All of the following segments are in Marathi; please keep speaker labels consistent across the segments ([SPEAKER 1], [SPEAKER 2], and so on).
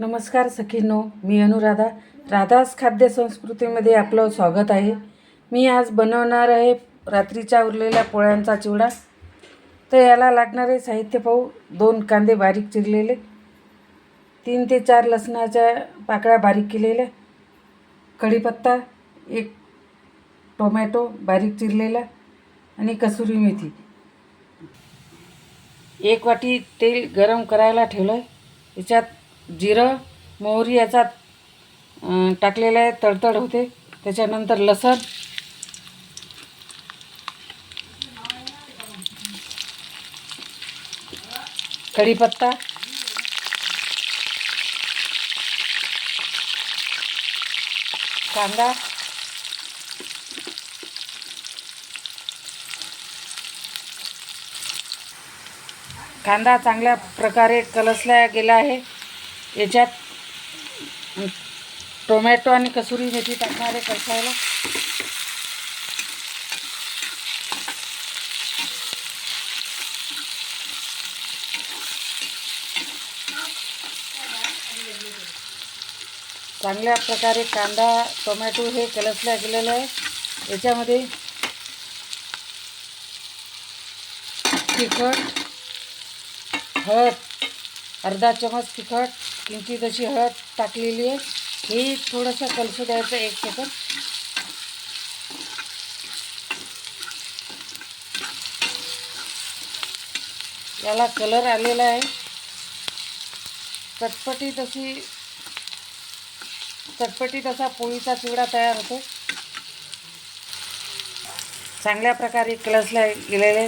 [SPEAKER 1] नमस्कार सखींनो मी अनुराधा. राधास खाद्य संस्कृतीमध्ये आपलं स्वागत आहे. मी आज बनवणार आहे रात्रीच्या उरलेल्या पोळ्यांचा चिवडा. तर याला लागणारे साहित्य पाहू. दोन कांदे बारीक चिरलेले. तीन ते चार लसणाच्या पाकळ्या बारीक केलेल्या. कढीपत्ता एक टोमॅटो बारीक चिरलेला आणि कसुरी मेथी. एक वाटी तेल गरम करायला ठेवलं आहे याच्यात जिरं मोहरी याच्यात टाकलेलं आहे तडतड होते. त्याच्यानंतर लसण. कढीपत्ता. कांदा. कांदा चांगल्या प्रकारे कलसला गेला आहे. याच्यात टोमॅटो आणि कसुरी मेथी टाकणार आहे कसायला. चांगल्या प्रकारे कांदा टोमॅटो हे कलसल्या गेलेलं आहे. याच्यामध्ये तिखट हळद अर्धा चमच तिखट किंचित अशी हळद टाकलेली आहे हे थोडंसं कलसू द्यायचं एक सेकंद. याला कलर आलेला आहे. चटपटीत अशी चटपटीत असा पोळीचा चिवडा तयार होतो. चांगल्या प्रकारे कलसला गेलेले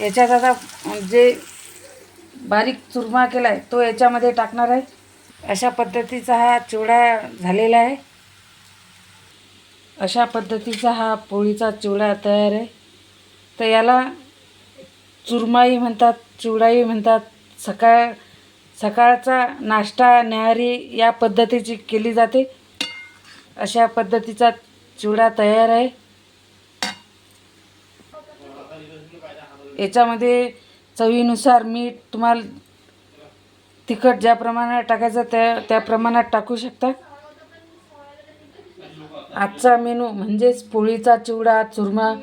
[SPEAKER 1] याच्यात आता जे बारीक चुरमा केला आहे तो याच्यामध्ये टाकणार आहे. अशा पद्धतीचा हा चिवडा झालेला आहे. अशा पद्धतीचा हा पोळीचा चिवडा तयार आहे. तर याला चुरमाही म्हणतात चिवडाही म्हणतात. सकाळ सकाळचा नाश्ता न्याहारी या पद्धतीची केली जाते. अशा पद्धतीचा चिवडा तयार आहे. याच्यामध्ये चवीनुसार मीठ तुम्हाला तिखट ज्या प्रमाणात टाकायचं त्या त्या प्रमाणात टाकू शकता. आजचा मेनू म्हणजेच पोळीचा चिवडा चुरमा.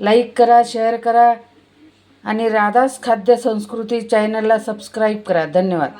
[SPEAKER 1] लाईक करा शेअर करा. आणि राधास खाद्य संस्कृती चॅनलला सबस्क्राईब करा. धन्यवाद.